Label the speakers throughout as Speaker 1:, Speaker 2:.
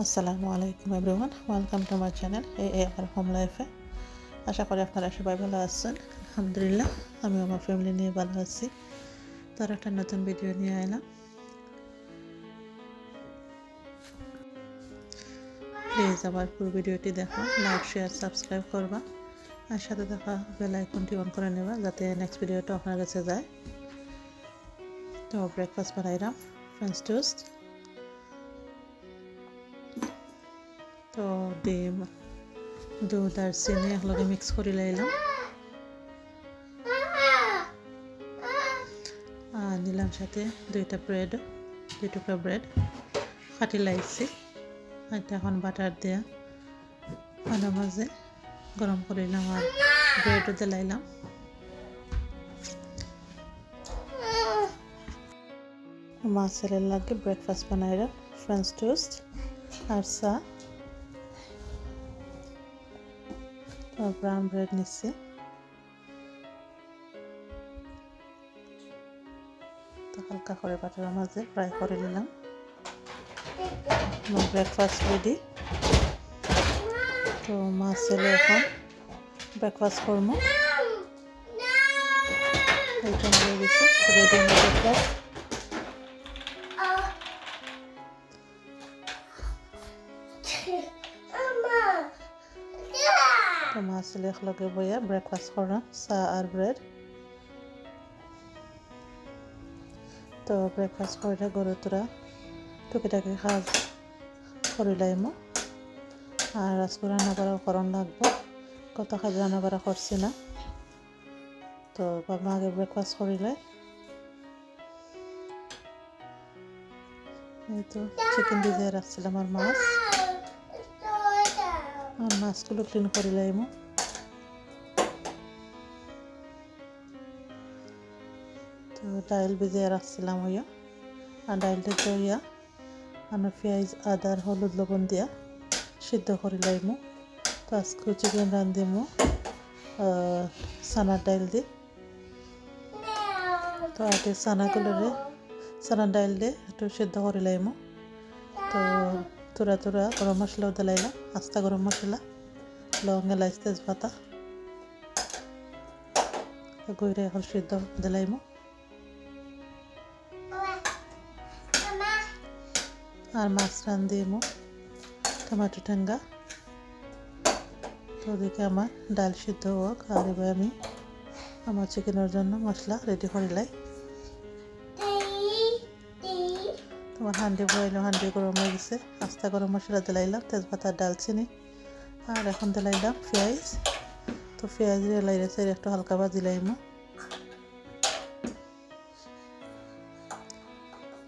Speaker 1: আসসালামু আলাইকুম everyone, welcome to my channel A A R home লাইফে আশা করি আপনারা সবাই ভালো আছেন, আলহামদুলিল্লাহ আমি আমার ফ্যামিলি নিয়ে ভালো আছি। তার একটা নতুন ভিডিও নিয়ে এলাম। প্লিজ আমার পুরো ভিডিওটি দেখো লাইক শেয়ার সাবস্ক্রাইব করবা। আর সাথে দেখা বেল আইকনটি অন করে নেবা, যাতে নেক্সট ভিডিওটা আপনার কাছে যায়। তো ব্রেকফাস্ট বানাইলাম ফ্রেঞ্চ টোস্ট তো ডিম, দুধ আর চিনি একলগে মিক্স কৰি লাইলাম নিলাম সাথে দুইটা ব্রেড দুই টুকরা ব্রেড কাটি লাইছি এটা এখন বাটার দিয়া আনার মাঝে গরম করিলাম আর ব্রেডও দিলাইলাম মা ছেলের লাগে ব্রেকফাস্ট বানাইলাম ফ্রেঞ্চ টোস্ট আর চা ব্রাউন ব্রেড নিচ্ছি। তো হালকা করে বাটার মাঝে ফ্রাই করে নিলাম। আমার ব্রেকফাস্ট রেডি তো মাছ ছেলে এখন ব্রেকফাস্ট করব। হয়ে গেছে। রেডি ব্রেকফাস্ট ছেলে একলগে বইয়া ব্রেকফাস্ট করাম চা আর ব্রেড তো ব্রেকফাস্ট করে গরু তোরা টুকিটাকি কাজ করিলাইমো আর আজকে রান্না করাও করণ লাগবো, কত কাজ রান্না করা করছি না। তো বাবা আগে ব্রেকফাস্ট করিলাই এই তো চিকেন ভিজিয়ে রাখছিলাম আর মাছ। আর মাছগুলো ক্লিন করে লাইমু। তো ডাইল ভিজিয়ে রাখছিলাম ওইয়া আর ডাইলটা দইয়া আমি পেঁয়াজ আদার হলুদ লবণ দিয়া সিদ্ধ করে লাইমু তো আজকে চিকেন রান্ধিমু সানার ডাইল দি তো আগে সানাগুলোরে সানার ডাইল দিয়ে একটু সিদ্ধ করে লাইমু তো তুরা তুরা গরম মশলাও দিলাইলাম আস্তা গরম মশলা লং এলাচ তেজপাতা গইরে এখন সিদ্ধ দিলাইমু আর মাছ দিমু টমাটো ঠেঙ্গা। তো ওদিকে আমার ডাল সিদ্ধ হোক, আর এবার আমি আমার চিকেনের জন্য মশলা রেডি করিলাই তোমার হান্ডি বইলো হান্ডি গরম হয়ে গেছে। আস্তা গরম মশলা দিলাইলাম, তেজপাতা, ডালচিনি, আর এখন দিলাইলাম পেঁয়াজ। তো পেঁয়াজ লাইরে সাইড একটু হালকা ভাজিলাইমো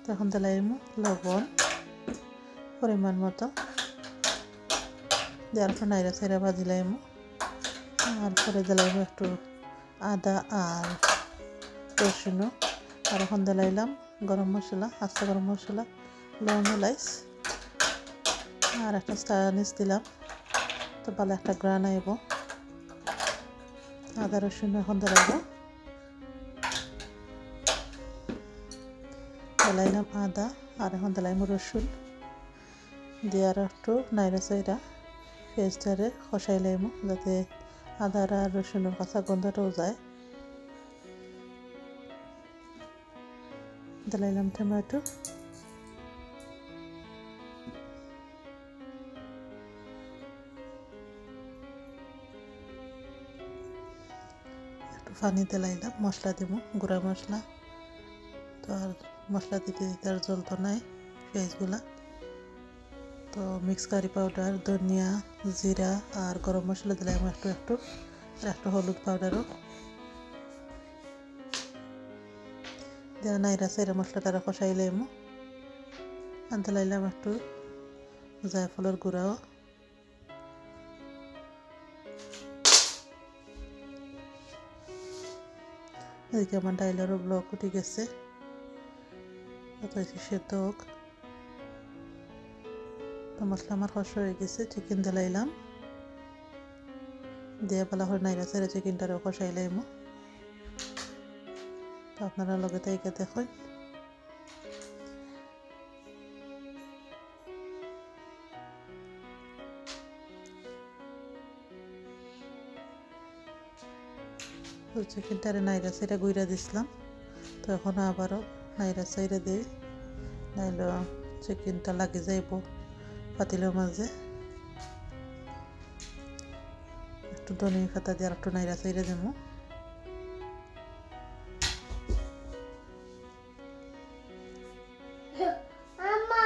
Speaker 1: তখন দিলাইমো লবণ। পরিমাণ মতো। দেওয়ার নাইরা সাইরা ভাজিলাইমো আর পরে দিলাইমো একটু আদা আর রসুনও। আর এখন দিলাইলাম গরম মশলা, আস্তা গরম মশলা লং এলাইচ। আর একটা স্টানিস দিলাম। তো ভালো একটা গ্রান আইব। আদা, রসুন এখন দিলাইব দিলাইলাম আদা, আর এখন দিলাইম রসুন। দিয়ে আর একটু নাইরা পেঁয়াজটারে খসাই লাইমো, যাতে আদার আর রসুনের কাঁচা গন্ধটাও যায়। দিলাইলাম টমেটো একটু। পানি দিলাইলাম, মশলা দিব গুঁড়া মশলা। তো আর মশলা দিতে দিতে আর জল তো নাই, পেঁয়াজগুলা। তো মিক্স কারি পাউডার, ধনিয়া, জিরা আর গরম মশলা দিলাম একটু একটু, আর একটু হলুদ পাউডারও। দেওয়া নাইরা সাইরা মশলাটা কষাইলাম আনতে লাইলাম একটু জায়ফলের গুঁড়াও। এদিকে আমার ডাইলেরও ব্লক উঠে গেছে। সেদ্ধ হোক তো মশলা আমার কষা হয়ে গেছে চিকেন দিলাইলাম দিয়ে পেলা হলে নাইরা সাইরা চিকেনটারও কষাইলাইমো তো আপনারা লগে তাইকে দেখুন চিকেনটারে নাইরা সাইরা গুইরা দিছিলাম তো এখন আবারও নাইরা সাইরা দিই। নাইলে চিকেনটা লাগে যাইব। পাতিলের মাঝে। একটু ধনে পাতা দিয়ে আর একটু নাইরা সাইরা দেবো।
Speaker 2: Mama.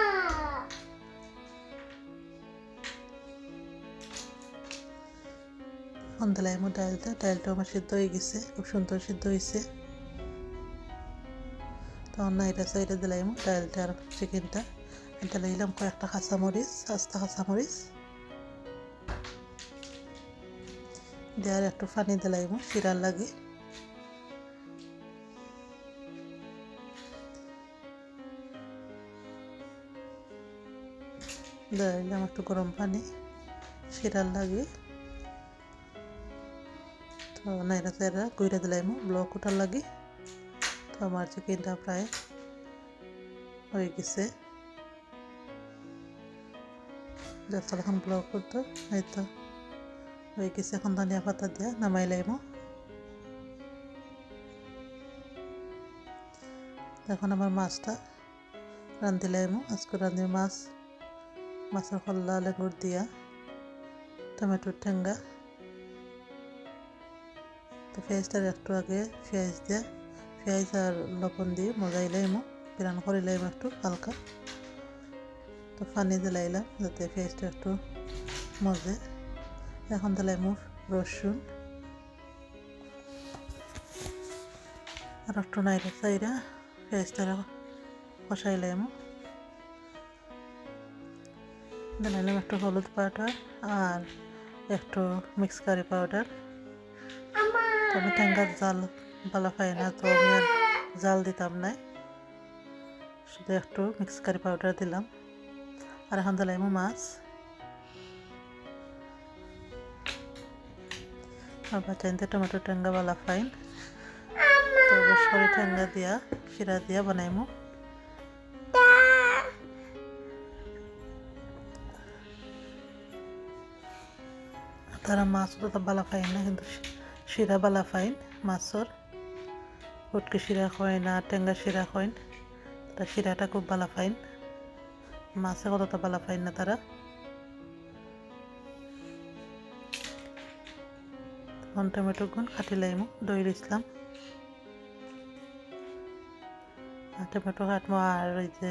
Speaker 1: অন্ধলাইমো ডালটা ডালটা আমার সিদ্ধ হয়ে গেছে খুব সুন্দর সিদ্ধ হয়েছে। তখন নাইরা সাইডে দিলাইমো ডালটা আর চিকেনটা। এটা লাইলাম কয়েকটা কাঁচামরিচ আস্তা কাঁচামরিচ দেওয়ার একটু পানি দিলাইমো শিরার লাগে। দিলাম একটু গরম পানি, শিরার লাগে। তো নাইরা সাইরা গুইরা দিলাইমো ব্লক ওঠার লাগে। তো আমার চিকেনটা প্রায় হয়ে গেছে। যত এখন ব্লক করতো, এই তো। হয়ে গেছে এখন ধনিয়া পাতা দিয়া নামাই লাইমো। এখন আমার মাছটা রান্ধি লাইমো। আজকে রান্ধি মাছ, মাছের খল্লা লেগুর দিয়া, টমেটোর ঠেঙ্গা। তো পেঁয়াজটার একটু আগে পেঁয়াজ দিয়ে, পেঁয়াজ আর লবণ দিয়ে মজাইলাইমো বিরান করিলাইম একটু হালকা। তো পানি দিলাইলাম যাতে পেঁয়াজটা একটু মজে। এখন দিলাইমো রসুন আর একটু নাইরা চাইরা পেঁয়াজটা কষাইলাইমো দিলাইলাম একটু হলুদ পাউডার আর একটু মিক্স কারি পাউডার আমি ঠ্যাঙ্গার জাল ভালো পাই না, তো আমি আর জাল দিতাম না শুধু একটু মিক্স কারি পাউডার দিলাম। আর দিলাম মাছ আর বাচ্চাইতে টমেটো ঠ্যাঙ্গা বালা ফাইন তো সরি ঠ্যাঙ্গা দিয়া শিরা দিয়া বানাইমু তারা মাছ তো বালা ফাইন না কিন্তু শিরা বালা ফাইন মাছর ফুটকি শিরা হয় না টেঙ্গা শিরা হয় তারা শিরাটা খুব বালা ফাইন মাছে কতটা বালা ফাইন না তারা? তখন টমেটো গুণ কাটি লাইমু দই দিছিলাম টমেটো কাটবো, আর ওই যে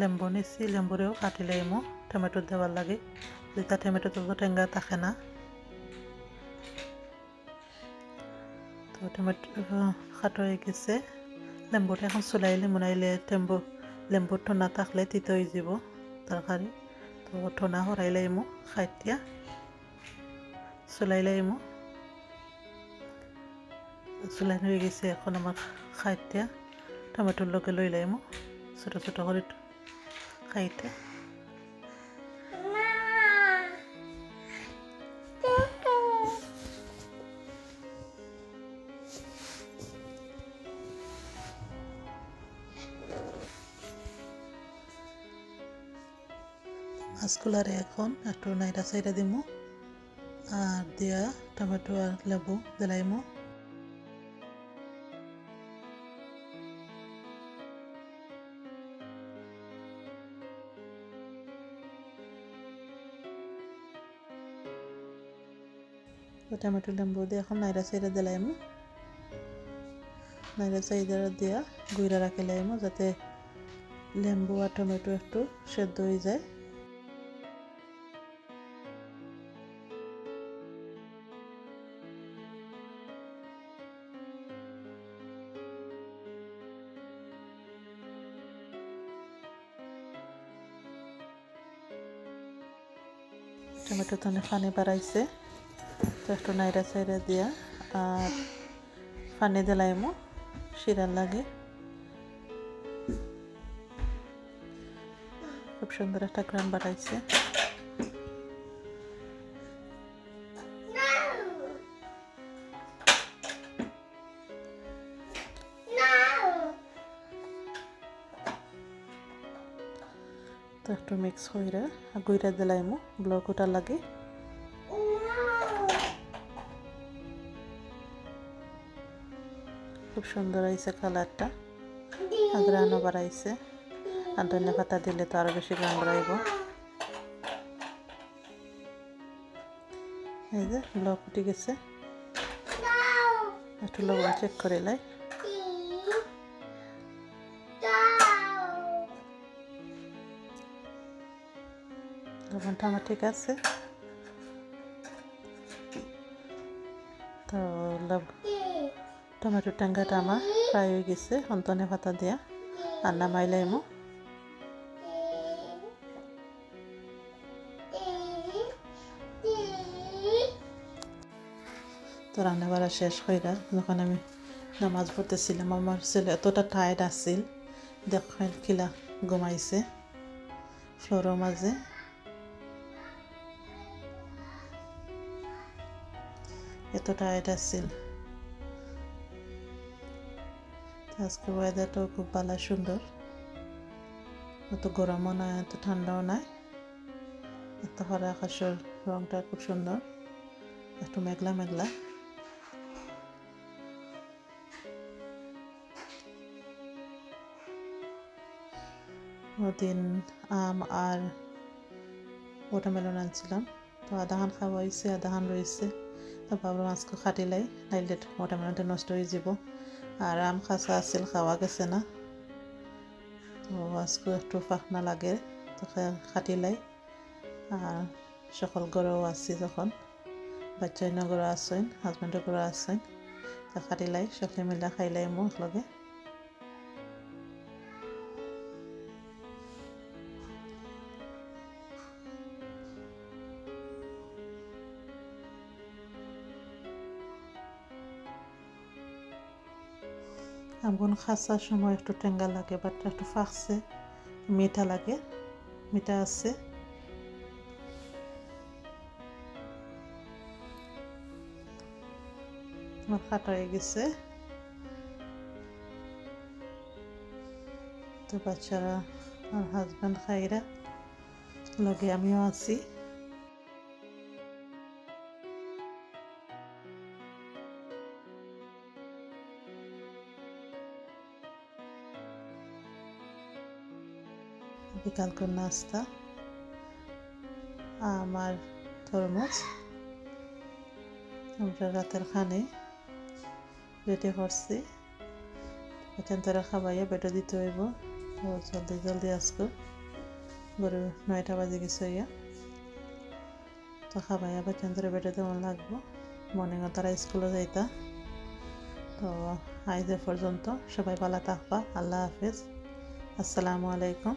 Speaker 1: লেম্বু নিচ্ছি লেম্বুরেও কাটি লাইমু টমেটো দেওয়ার লাগে। যেটা টমেটো তো টেঙ্গা থাকে না। তো টমেটো খাটো হয়ে গেছে। লেম্বুটা এখন চুলাইলে মুনাইলে টেম্বু লেম্বুর ঠোনা থাকলে তিত হয়ে যাব তরকারি তো ঠোনা হরাইলে লাইমো খাইতিয়া চুলাইলে লাইমো চুলাই হয়ে গেছে এখন আমার খাইতিয়া টমেটোর লগে লই লাইমো ছোটো ছোটো করে খাইতে মাছগুলারে এখন একটু নাইরা সাইরা দিমু। আর দিয়া টমেটো আর লেবু দিলাইমু। টমেটো লেম্বু দিয়ে এখন নাইরা সাইরা দিলাইমু। নাইরা সাইরা দিয়া গুইরা রাখিলাইমু যাতে লেম্বু আর টমেটো একটু সেদ্ধ হয়ে যায়। টমেটো তো পানি বাড়াইছে তো একটু নাইরা সাইরা দিয়া। আর পানি দিলাইমো শিরার লাগে। খুব সুন্দর একটা গ্রাম বাড়াইছে তো একটু মিক্স হইরা গুইরা দিলাইমো ব্লক ওটার লাগে। খুব সুন্দর হয়েছে কালারটা আর গ্রানও বাড়াইছে আর ধনে পাতা দিলে তো আরও বেশি গ্রান বাড়াইব এই যে লব উঠে গেছে। একটু লবণ চেক করে লাই। লবণটা আমার ঠিক আছে। তো টমেটো টাঙ্গাটা আমার ফ্রাই হয়ে গেছে। অন্তনে পাতা দিয়া। আর নামাই লাইমো তো রান্না বাড়া শেষ হইরা যখন আমি নামাজ পড়তেছিলাম, আমার ছেলে এতটা টায়ার্ড আছিল। দেখেন খিলা, ঘুমাইছে। ফ্লোরের মাঝে। এত টায়ার্ড আছিল আজকে ওয়েদারটাও খুব ভালো সুন্দর। অত গরমও নাই, এত ঠান্ডাও নাই। এত হরা আকাশের রংটা খুব সুন্দর, একটু মেঘলা মেঘলা। ওদিন আম আর ওয়াটারমেলন আনছিলাম। তো আধাখান খাওয়া হয়েছে আধাখান রয়েছে। তো ভাবলাম আজকে খাটিলাই নাইলে ওয়াটারমেলনটা নষ্ট হয়ে যাব। আর আম খাসা আছিল খাওয়া গেছে না। আজকে একটু ফাঁকনা লাগে তো খাটিলাই আর সকল গড়েও আছি যখন। বাচ্চাই নগরে আসেন হাজবেন্ডের ঘরে আসেন তো খাটিলাই সকলে মিলে খাইলাই মোক লগে। আমগুন খাসার সময় একটু টেঙ্গা লাগে বাট একটু ফাঁকছে, মিঠা লাগে, মিঠা আছে। আমার খাটা হয়ে গেছে। তো বাচ্চারা আর হাজব্যান্ড খাইরা, লগে আমিও আছি। বিকালকার নাস্তা। আমার তরমুজ। আমরা রাতের খানে রেডি করছি এখান তারা খাবাইয়া বেটা দিতে হইব। তো জলদি জলদি আসব গরু নয়টা বাজে গেছে ইয়া তো খাবাইয়া বেতন তারা বেটা দেওয়া লাগবো। মর্নিং তারা স্কুলে যাইতা। তো আজ পর্যন্ত সবাই ভালো থাকবা। আল্লাহ হাফেজ। আসসালামু আলাইকুম।